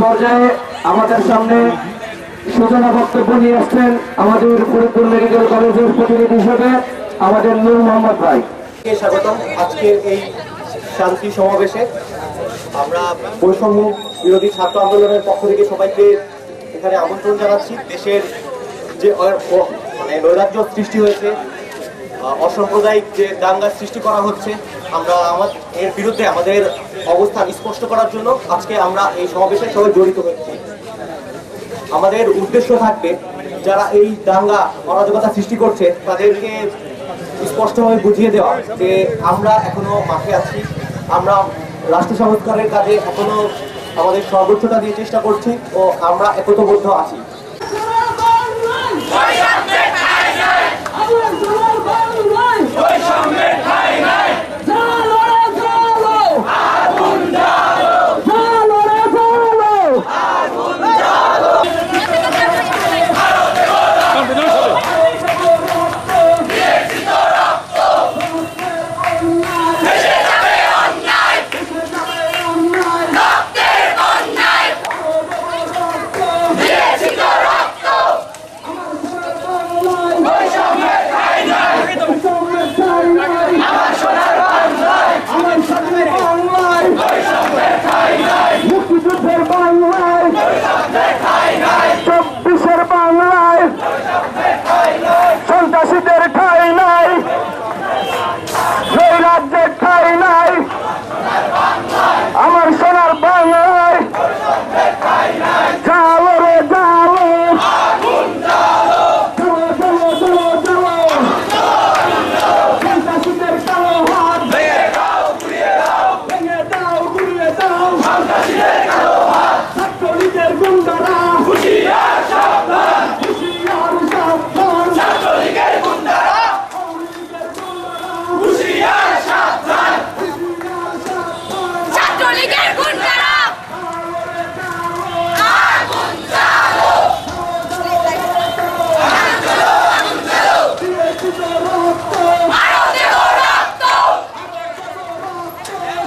পর্যায়ে আমাদের সামনে সূচনা বক্তব্য নিয়ে আসছেন আমাদের ফরিদপুর মেডিকেল কলেজের প্রতিনিধি হিসেবে আমাদের নূর মোহাম্মদ ভাই। স্বাগতম? আজকের এই শান্তি সমাবেশে আমরা বৈষম্য বিরোধী ছাত্র আন্দোলনের পক্ষ থেকে সবাইকে এখানে আমন্ত্রণ জানাচ্ছি। দেশের যে মানে নৈরাজ্য সৃষ্টি হয়েছে অসাম্প্রদায়িক যে দাঙ্গার সৃষ্টি করা হচ্ছে, আমরা আমার এর বিরুদ্ধে আমাদের অবস্থান স্পষ্ট করার জন্য আজকে আমরা এই সমাবেশের সঙ্গে জড়িত হচ্ছি। আমাদের উদ্দেশ্য থাকবে, যারা এই দাঙ্গা অরাজকতা সৃষ্টি করছে, তাদেরকে স্পষ্টভাবে বুঝিয়ে দেওয়া যে আমরা এখনও মাঠে আছি। আমরা রাষ্ট্র সংস্কারের কাজে এখনও আমাদের সর্বোচ্চটা দিয়ে চেষ্টা করছি ও আমরা একতবদ্ধ আছি।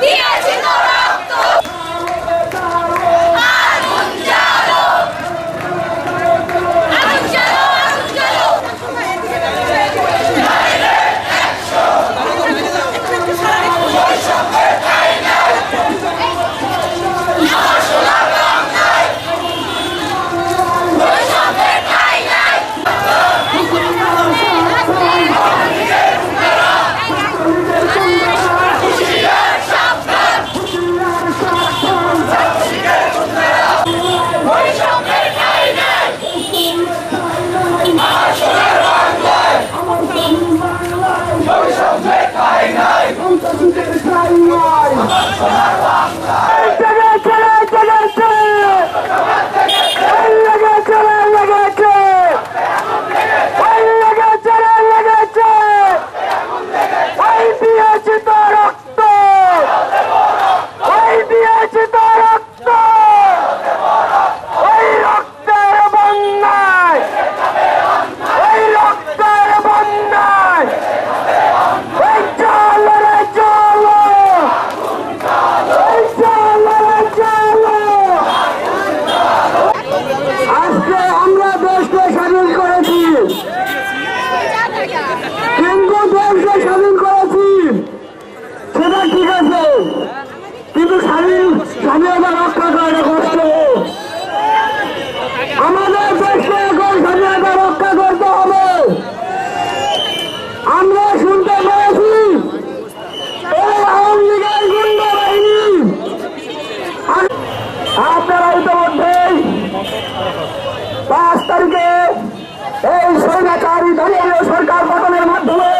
第二行动。পাঁচ তারিখে এই স্বৈরাচারী দলীয় সরকার পতনের মাধ্যমে